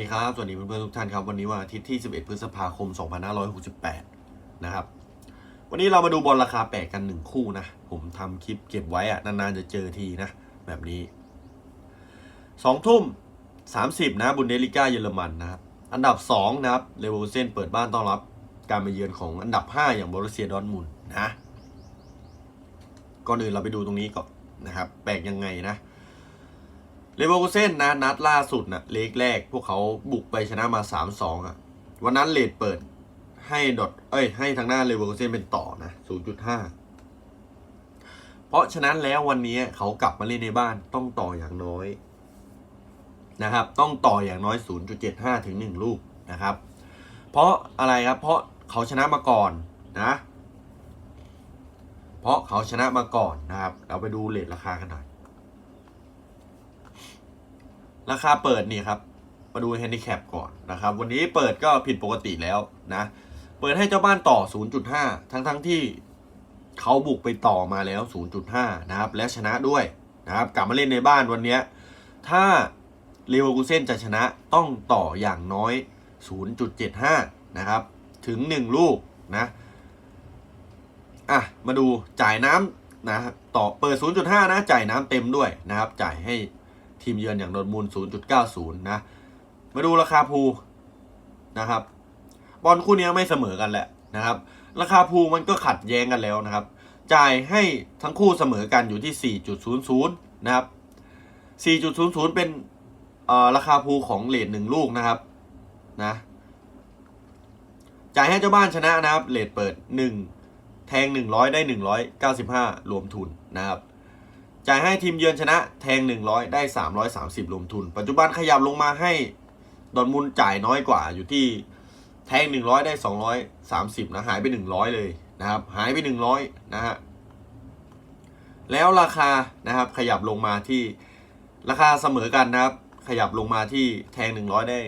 สวัสดีครับสวัสดีเพื่อนๆทุกท่านครับ วันนี้วันอาทิตย์ที่ 11 พฤษภาคม 2568 นะครับ วันนี้เรามาดูบอลราคาแปลกกันหนึ่งคู่นะ ผมทำคลิปเก็บไว้อะนานๆจะเจอทีนะ แบบนี้สองทุ่ม 30 นะบุนเดลิก้าเยอรมันนะครับ อันดับ 2 นะครับเลเวอเซนเปิดบ้านต้อนรับการมาเยือนของอันดับ 5 อย่างบร u เซียดอร์ทมุนนะ ก่อนอื่นเราไปดูตรงนี้ก่อนนะครับ แปลกยังไงนะ เลเวอร์คูเซ่นนะนัดล่าสุดนะเลกแรก พวกเขาบุกไปชนะมา 3-2อะวันนั้นเลดเปิดให้ดอทเอ้ยให้ทางหน้าเลเวอร์คูเซ่นเป็นต่อนะ 0.5 เพราะฉะนั้นแล้ววันนี้เขากลับมาเล่นในบ้านต้องต่ออย่างน้อยนะครับ ต้องต่ออย่างน้อย 0.75 ถึง 1 ลูกนะครับ เพราะอะไรครับ เพราะเขาชนะมาก่อนนะ เพราะเขาชนะมาก่อนนะครับ เราไปดูเลทราคากันหน่อย ราคาเปิดนี่ครับ มาดูแฮนดิแคปก่อนนะครับ วันนี้เปิดก็ผิดปกติแล้วนะ เปิดให้เจ้าบ้านต่อ 0.5 ทั้งทั้งๆที่เขาบุกไปต่อมาแล้ว 0.5 นะครับ และชนะด้วยนะครับ กลับมาเล่นในบ้านวันนี้ ถ้าเลเวอร์คูเซนจะชนะต้องต่ออย่างน้อย 0.75 นะครับ ถึง 1 ลูกนะ อะ มาดูจ่ายน้ำนะต่อเปิด 0.5 นะ จ่ายน้ำเต็มด้วยนะครับ จ่ายให้ ทีมเยือนอย่างโดนมูล 0.90 นะ มาดูราคาพูนะครับ บอลคู่นี้ไม่เสมอกันแหละนะครับ ราคาพูมันก็ขัดแย้งกันแล้วนะครับ จ่ายให้ทั้งคู่เสมอกันอยู่ที่ 4.00 นะครับ 4.00 เป็นราคาพูของเลทหนึ่งลูกนะครับนะจ่ายให้เจ้าบ้านชนะนะครับเลทเปิด 1 แทง 100 ได้ 195 รวมทุนนะครับ จ่ายให้ทีมเยือนชนะแทง 100 ได้ 330รวมทุน ปัจจุบันขยับลงมาให้ดอนมุนจ่ายน้อยกว่าอยู่ที่แทง 100 ได้ 230นะหายไป 100 เลยนะครับ หายไป 100นะฮะแล้วราคานะครับขยับลงมาที่ราคาเสมอกันนะครับ ขยับลงมาที่แทง 100 ได้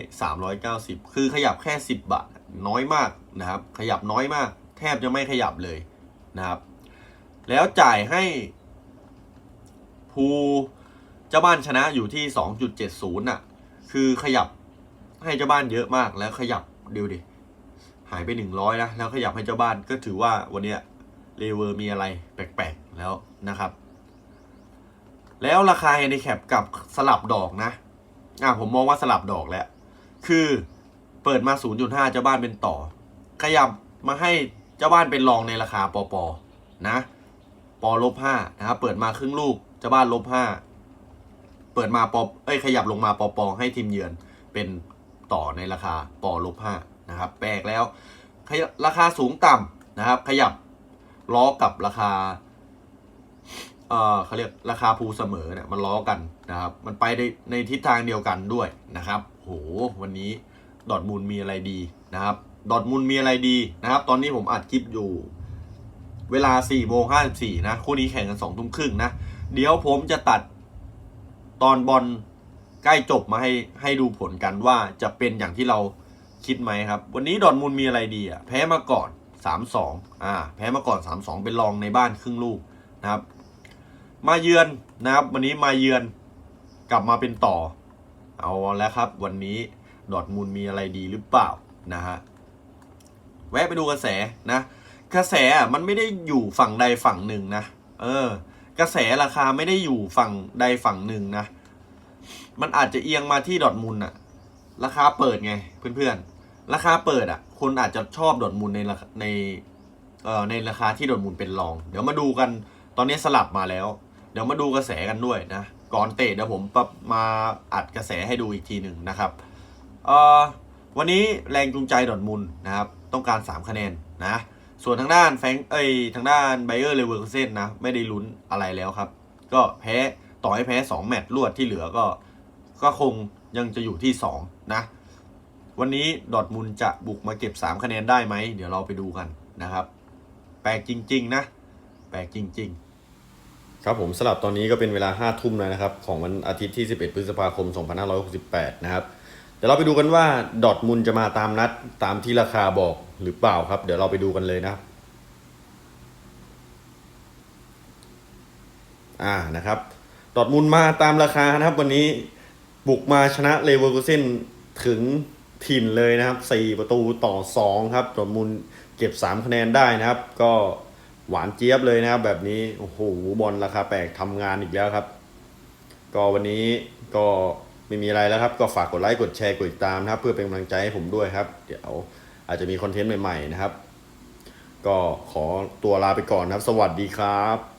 390 คือขยับแค่ 10 บาทน้อยมากนะครับ ขยับน้อยมาก แทบจะไม่ขยับเลยนะครับ แล้วจ่ายให้ ภูเจ้าบ้านชนะอยู่ที่ 2.70น่ะ คือขยับให้เจ้าบ้านเยอะมากแล้วขยับดูดิหายไป 100นะแล้วขยับให้เจ้าบ้านก็ถือว่าวันเนี้ยเลเวอร์มีอะไรแปลกๆแล้วนะครับ แล้วราคาแฮนดิแคปกับสลับดอกนะอะผมมองว่าสลับดอกแล้ว คือเปิดมา 0.5 เจ้าบ้านเป็นต่อ ขยับมาให้เจ้าบ้านเป็นรองในราคาปอปอนะ ปอลบห้านะครับ เปิดมาครึ่งลูก จ้าบ้านลบห้าเปิดมาปอเอ้ยขยับลงมาปอปอให้ทีมเยือนเป็นต่อในราคาปอลบห้านะครับแปลกแล้วราคาสูงต่ำนะครับ ขยับล้อกับราคาเอ่อเขาเรียกราคาภูเสมอเนี่ยมันล้อกันนะครับ มันไปในในทิศทางเดียวกันด้วยนะครับโหวันนี้ดอทมูลมีอะไรดีนะครับดอทมูลมีอะไรดีนะครับ ตอนนี้ผมอัดคลิปอยู่ เวลา4โมง54นะคู่นี้แข่งกัน2ทุ่มครึ่งนะ เดี๋ยวผมจะตัดตอนบอลใกล้จบมาให้ให้ดูผลกันว่าจะเป็นอย่างที่เราคิดไหมครับ วันนี้ดอทมูลมีอะไรดีอะแพ้มาก่อน 3-2อ่าแพ้มาก่อน 3-2 เป็นรองในบ้านครึ่งลูกนะครับ มาเยือนนะครับ วันนี้มาเยือนกลับมาเป็นต่อ เอาแล้วครับ วันนี้ดอทมูลมีอะไรดีหรือเปล่านะฮะแวะไปดูกระแสนะ กระแสมันไม่ได้อยู่ฝั่งใดฝั่งหนึ่งนะ เออ กระแสราคาไม่ได้อยู่ฝั่งใดฝั่งหนึ่งนะ มันอาจจะเอียงมาที่ดอทมุลอะราคาเปิดไงเพื่อนๆ ราคาเปิดอะคนอาจจะชอบดอทมุลในในเอ่อในราคาที่ดอทมุลเป็นรอง เดี๋ยวมาดูกันตอนนี้สลับมาแล้ว เดี๋ยวมาดูกระแสกันด้วยนะก่อนเตะเดี๋ยวผมปรับมาอัดกระแสให้ดูอีกทีหนึ่งนะครับเอ่อวันนี้แรงจูงใจดอทมุลนะครับ ต้องการ 3 คะแนนนะ ส่วนทางด้านแฟงเอ้ยทางด้านไบเออร์เลเวอร์เซนนะ ไม่ได้ลุ้นอะไรแล้วครับ ก็แพ้ต่อให้แพ้ 2 แมตช์รวดที่เหลือก็ ก็คงยังจะอยู่ที่ 2 นะ วันนี้ดอทมุนด์จะบุกมาเก็บ 3 คะแนนได้ไหม เดี๋ยวเราไปดูกันนะครับ แปลกจริง ๆ นะ แปลกจริง ๆครับผมสลับตอนนี้ก็เป็นเวลา5ทุ่มแล้วนะครับ ของวันอาทิตย์ที่ 11 พฤษภาคม 2568 นะครับ ดี๋ยวเราไปดูกันว่าดอทมุนจะมาตามนัดตามที่ราคาบอกหรือเปล่าครับ เดี๋ยวเราไปดูกันเลยนะครับอ่านะครับดอทมุนด์มาตามราคานะครับ วันนี้บุกมาชนะเลเวอร์คูเซนถึงถิ่นเลยนะครับ4ประตูต่อ2ครับดอทมุนด์เก็บ3คะแนนได้นะครับ ก็หวานเจี๊ยบเลยนะครับ แบบนี้โอ้โหบอลราคาแปลกทำงานอีกแล้วครับ ก็วันนี้ก็ ไม่มีอะไรแล้วครับ ก็ฝากกดไลค์กดแชร์กดติดตามนะครับ เพื่อเป็นกำลังใจให้ผมด้วยครับ เดี๋ยวอาจจะมีคอนเทนต์ใหม่ๆนะครับ ก็ขอตัวลาไปก่อนนะครับ สวัสดีครับ